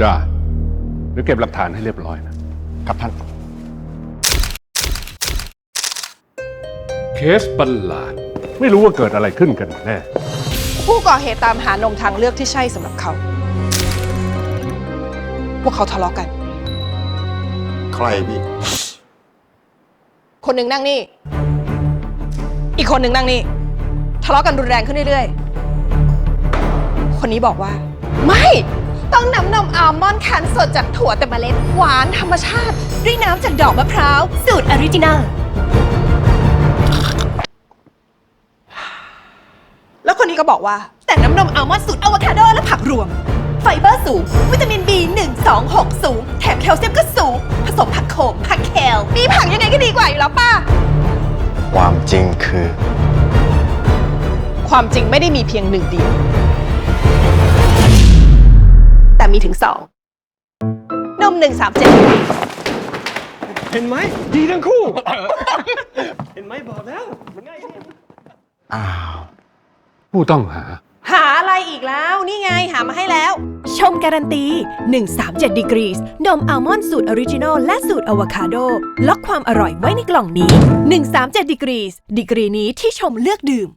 จ้าเดี๋ยวเก็บหลักฐานให้เรียบร้อยนะครับท่าน เคสประหลาด ไม่รู้ว่าเกิดอะไรขึ้นกันแน่ ผู้ก่อเหตุตามหานมทางเลือกที่ใช่สำหรับเขา พวกเขาทะเลาะกัน ใครพี่ คนหนึ่งนั่งนี่ อีกคนหนึ่งนั่งนี่ ทะเลาะกันรุนแรงขึ้นเรื่อยๆ คนนี้บอกว่า ไม่ ต้องน้ำนมอัลมอนด์คั้นสดจากถั่วแต่เมล็ดหวานธรรมชาติ ด้วยน้ำจากดอกมะพร้าว สูตรออริจินัลแล้วคนนี้ก็บอกว่า แต่น้ำนมอัลมอนด์สูตรอะโวคาโดและผักรวม ไฟเบอร์สูง วิตามิน B 1 2 6 สูง แถมแคลเซียมก็สูง ผสมผักโขมผักแคลมีผักยังไงก็ดีกว่าอยู่แล้วป้า ความจริงคือ ความจริงไม่ได้มีเพียงหนึ่งเดียวแต่ มีถึงสองนมหนึ่งสามเจ็ดเห็นไหมดีทั้งคู่ เห็นไหมบอกแล้วมันง่ายแค่นี้อ้าว ผู้ต้องหา หาอะไรอีกแล้ว นี่ไงหามาให้แล้ว ชมการันตี 137 degrees นมอัลมอนด์สูตรออริจินอลและสูตรอะโวคาโด ล็อกความอร่อยไว้ในกล่องนี้ 137 degrees ดีกรีนี้ที่ชมเลือกดื่ม